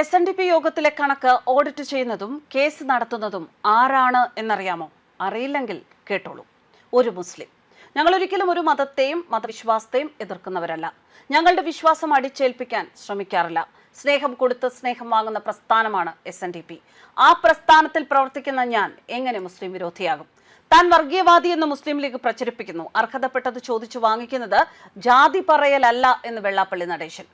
S N D P യോഗത്തിലെ കണക്ക് audit ചെയ്യുന്നതും കേസ് നടത്തുന്നതും ആരാണ് എന്നറിയാമോ? അറിയില്ലെങ്കിൽ കേട്ടോളൂ. ഒരു മുസ്ലിം. ഞങ്ങൾ ഒരിക്കലും ഒരു മതത്തെയും മതവിശ്വാസത്തെയും എതിർക്കുന്നവരല്ല. ഞങ്ങളുടെ വിശ്വാസം അടിച്ചേൽപ്പിക്കാൻ ശ്രമിക്കാറില്ല. സ്നേഹം കൊടുത്ത് സ്നേഹം വാങ്ങുന്ന പ്രസ്ഥാനമാണ് എസ് എൻ ഡി പി ആ പ്രസ്ഥാനത്തിൽ പ്രവർത്തിക്കുന്ന ഞാൻ എങ്ങനെ മുസ്ലിം വിരോധിയാകും? താൻ വർഗീയവാദി എന്ന് മുസ്ലിം ലീഗ് പ്രചരിപ്പിക്കുന്നു. അർഹതപ്പെട്ടത് ചോദിച്ചു വാങ്ങിക്കുന്നത് ജാതി പറയലല്ല എന്ന് വെള്ളാപ്പള്ളി നടേശൻ.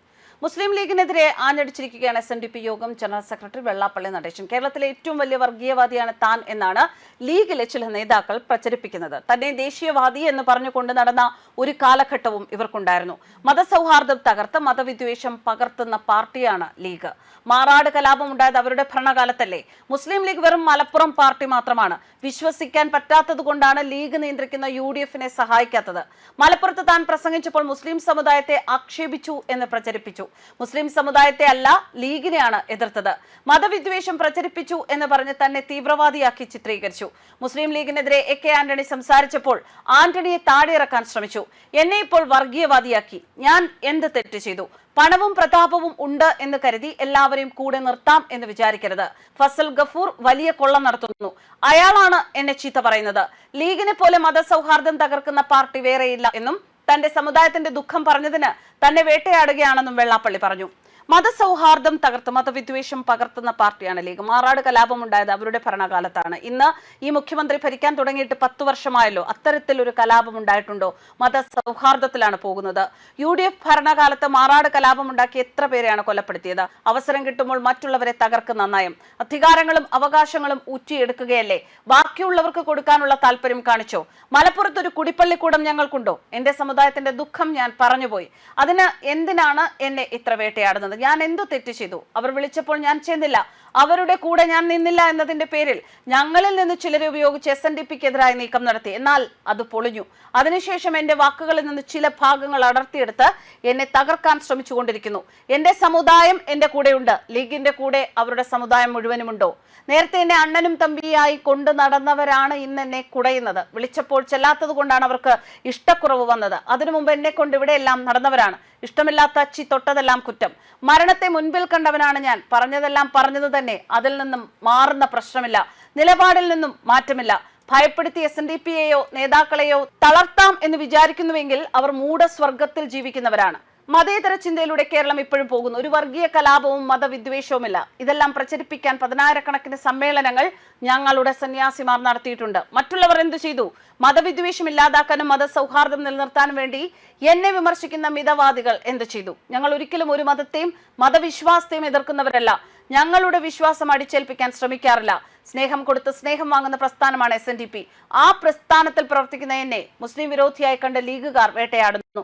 മുസ്ലിം ലീഗിനെതിരെ ആഞ്ഞടിച്ചിരിക്കുകയാണ് എസ് എൻ ഡി പി യോഗം ജനറൽ സെക്രട്ടറി വെള്ളാപ്പള്ളി നടേശൻ. കേരളത്തിലെ ഏറ്റവും വലിയ വർഗീയവാദിയാണ് താൻ എന്നാണ് ലീഗിലെ ചില നേതാക്കൾ പ്രചരിപ്പിക്കുന്നത്. തന്നെ ദേശീയവാദി എന്ന് പറഞ്ഞുകൊണ്ട് നടന്ന ഒരു കാലഘട്ടവും ഇവർക്കുണ്ടായിരുന്നു. മതസൗഹാർദ്ദം തകർത്ത് മതവിദ്വേഷം പകർത്തുന്ന പാർട്ടിയാണ് ലീഗ്. മാറാട് കലാപം ഉണ്ടായത് അവരുടെ ഭരണകാലത്തല്ലേ? മുസ്ലിം ലീഗ് വെറും മലപ്പുറം പാർട്ടി മാത്രമാണ്. വിശ്വസിക്കാൻ പറ്റാത്തത് കൊണ്ടാണ് ലീഗ് നിയന്ത്രിക്കുന്ന യു ഡി എഫിനെ സഹായിക്കാത്തത്. മലപ്പുറത്ത് താൻ പ്രസംഗിച്ചപ്പോൾ മുസ്ലിം സമുദായത്തെ ആക്ഷേപിച്ചു എന്ന് പ്രചരിപ്പിച്ചു. മുസ്ലിം സമുദായത്തെ അല്ല ലീഗിനെയാണ് എതിർത്തത്. മതവിദ്വേഷം പ്രചരിപ്പിച്ചു എന്ന് പറഞ്ഞ് തന്നെ തീവ്രവാദിയാക്കി ചിത്രീകരിച്ചു. മുസ്ലിം ലീഗിനെതിരെ എ കെ ആന്റണി സംസാരിച്ചപ്പോൾ ആന്റണിയെ താഴെയിറക്കാൻ ശ്രമിച്ചു. എന്നെ ഇപ്പോൾ വർഗീയവാദിയാക്കി. ഞാൻ എന്ത് തെറ്റ് ചെയ്തു? പണവും പ്രതാപവും ഉണ്ട് എന്ന് കരുതി എല്ലാവരെയും കൂടെ നിർത്താം എന്ന് വിചാരിക്കരുത്. ഫസൽ ഗഫൂർ വലിയ കൊള്ള നടത്തുന്നു. അയാളാണ് എന്നെ ചീത്ത പറയുന്നത്. ലീഗിനെ പോലെ മതസൗഹാർദ്ദം തകർക്കുന്ന പാർട്ടി വേറെയില്ല എന്നും തന്റെ സമുദായത്തിന്റെ ദുഃഖം പറഞ്ഞതിന് തന്നെ വേട്ടയാടുകയാണെന്നും വെള്ളാപ്പള്ളി പറഞ്ഞു മതസൗഹാർദ്ദം തകർത്ത് മതവിദ്വേഷം പകർത്തുന്ന പാർട്ടിയാണ് ലീഗ്. മാറാട് കലാപം ഉണ്ടായത് അവരുടെ ഭരണകാലത്താണ്. ഇന്ന് ഈ മുഖ്യമന്ത്രി ഭരിക്കാൻ തുടങ്ങിയിട്ട് പത്ത് വർഷമായല്ലോ. അത്തരത്തിൽ ഒരു കലാപം ഉണ്ടായിട്ടുണ്ടോ? മതസൗഹാർദ്ദത്തിലാണ് പോകുന്നത്. യു ഡി എഫ് ഭരണകാലത്ത് മാറാട് കലാപം ഉണ്ടാക്കി എത്ര പേരെയാണ് കൊലപ്പെടുത്തിയത്? അവസരം കിട്ടുമ്പോൾ മറ്റുള്ളവരെ തകർക്കുന്ന നയം. അധികാരങ്ങളും അവകാശങ്ങളും ഊറ്റിയെടുക്കുകയല്ലേ? ബാക്കിയുള്ളവർക്ക് കൊടുക്കാനുള്ള താല്പര്യം കാണിച്ചോ? മലപ്പുറത്ത് ഒരു കുടിപ്പള്ളിക്കൂടം ഞങ്ങൾക്കുണ്ടോ? എന്റെ സമുദായത്തിന്റെ ദുഃഖം ഞാൻ പറഞ്ഞുപോയി. അതിന് എന്തിനാണ് എന്നെ ഇത്ര വേട്ടയാടുന്നത്? ഞാൻ എന്തു തെറ്റ് ചെയ്തു? അവർ വിളിച്ചപ്പോൾ ഞാൻ ചെന്നില്ല. അവരുടെ കൂടെ ഞാൻ നിന്നില്ല എന്നതിന്റെ പേരിൽ ഞങ്ങളിൽ നിന്ന് ചിലരെ ഉപയോഗിച്ച് എസ് എൻ ഡി പിക്കെതിരായ നീക്കം നടത്തി. എന്നാൽ അത് പൊളിഞ്ഞു. അതിനുശേഷം എന്റെ വാക്കുകളിൽ നിന്ന് ചില ഭാഗങ്ങൾ അടർത്തിയെടുത്ത് എന്നെ തകർക്കാൻ ശ്രമിച്ചുകൊണ്ടിരിക്കുന്നു. എന്റെ സമുദായം എന്റെ കൂടെയുണ്ട്. ലീഗിന്റെ കൂടെ അവരുടെ സമുദായം മുഴുവനുമുണ്ടോ? നേരത്തെ എന്നെ അണ്ണനും തമ്പിയായി കൊണ്ട് നടന്നവരാണ് ഇന്ന് എന്നെ കുടയുന്നത്. വിളിച്ചപ്പോൾ ചെല്ലാത്തത് കൊണ്ടാണ് അവർക്ക് ഇഷ്ടക്കുറവ് വന്നത്. അതിനു മുമ്പ് എന്നെ കൊണ്ട് ഇവിടെയെല്ലാം നടന്നവരാണ്. ഇഷ്ടമില്ലാത്ത അച്ചി തൊട്ടതെല്ലാം കുറ്റം. മരണത്തെ മുൻപിൽ കണ്ടവനാണ് ഞാൻ. പറഞ്ഞതെല്ലാം പറഞ്ഞത് തന്നെ. അതിൽ നിന്നും മാറുന്ന പ്രശ്നമില്ല. നിലപാടിൽ നിന്നും മാറ്റമില്ല. ഭയപ്പെടുത്തി എസ് എൻ ഡി പിയെയോ നേതാക്കളെയോ തളർത്താം എന്ന് വിചാരിക്കുന്നുവെങ്കിൽ അവർ മൂടസ്വർഗത്തിൽ ജീവിക്കുന്നവരാണ്. മതേതര ചിന്തയിലൂടെ കേരളം ഇപ്പോഴും പോകുന്നു. ഒരു വർഗീയ കലാപവും മതവിദ്വേഷവുമില്ല. ഇതെല്ലാം പ്രചരിപ്പിക്കാൻ പതിനായിരക്കണക്കിന് സമ്മേളനങ്ങൾ ഞങ്ങളുടെ സന്യാസിമാർ നടത്തിയിട്ടുണ്ട്. മറ്റുള്ളവർ എന്തു ചെയ്തു? മതവിദ്വേഷം ഇല്ലാതാക്കാനും മതസൗഹാർദ്ദം നിലനിർത്താനും വേണ്ടി എന്നെ വിമർശിക്കുന്ന മിതവാദികൾ എന്തു ചെയ്തു? ഞങ്ങൾ ഒരിക്കലും ഒരു മതത്തെയും മതവിശ്വാസത്തെയും എതിർക്കുന്നവരല്ല. ഞങ്ങളുടെ വിശ്വാസം അടിച്ചേൽപ്പിക്കാൻ ശ്രമിക്കാറില്ല. സ്നേഹം കൊടുത്ത് സ്നേഹം വാങ്ങുന്ന പ്രസ്ഥാനമാണ് എസ് എൻ ഡി പി ആ പ്രസ്ഥാനത്തിൽ പ്രവർത്തിക്കുന്ന എന്നെ മുസ്ലിം വിരോധിയായി കണ്ട ലീഗുകാർ വേട്ടയാടുന്നു.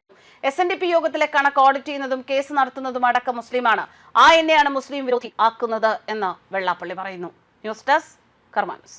എസ് എൻ ഡി പി യോഗത്തിലെ കണക്ക് ഓഡിറ്റ് ചെയ്യുന്നതും കേസ് നടത്തുന്നതും അടക്കം മുസ്ലിമാണ്. ആ എന്നെയാണ് മുസ്ലിം വിരോധി ആക്കുന്നത് എന്ന് വെള്ളാപ്പള്ളി പറയുന്നു. News desk കർമാനസ്